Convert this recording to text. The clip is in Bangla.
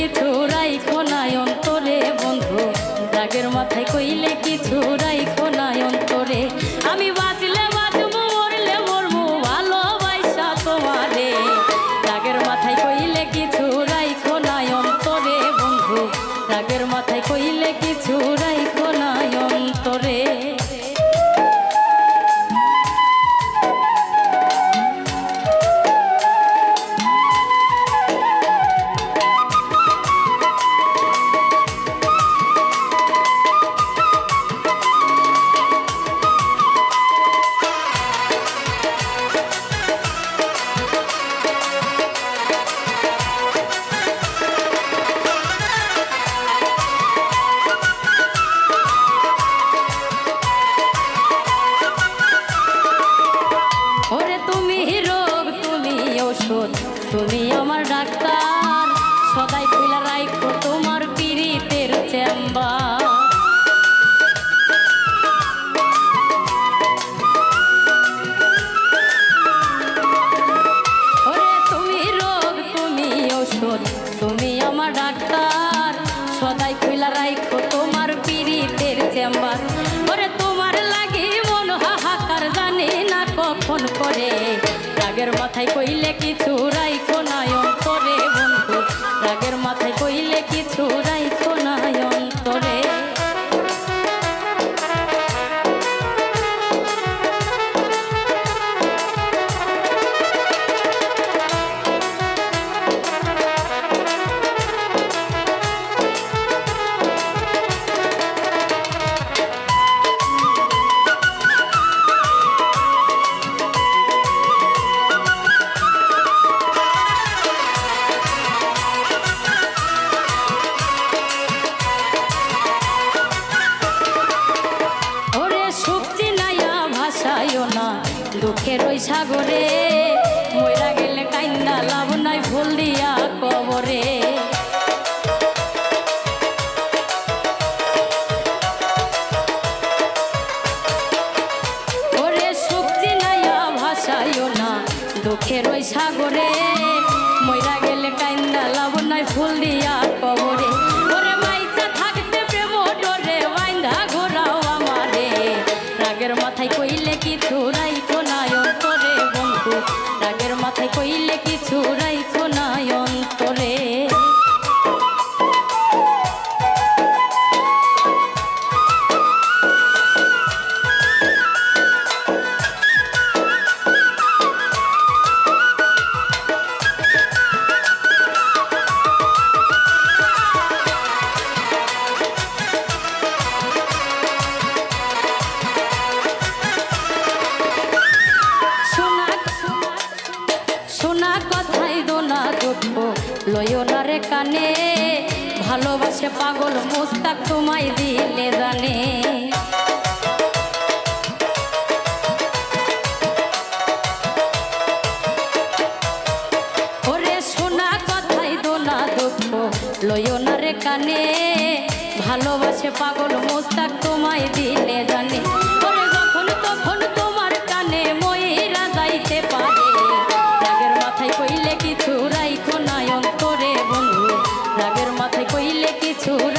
কে থোড়াই ঔষধ তুমি আমার ডাক্তার। সদাই খুলে রাখো তোমার পিড়িতের চেম্বার। to দুঃখের ওই সাগরে ময়রা গেলে কাইন্দা লাভ নাই ভুল দিয়া কবরে দুঃখের ওই সাগরে। নয়নারে কানে, ভালোবাসে পাগল মুস্তাক তোমায় দিলে জানে। ওরে শোনা কথাই দোনা দুঃখ লয়নারে কানে, ভালোবাসে পাগল মুস্তাক তোমায় দিলে জানে। to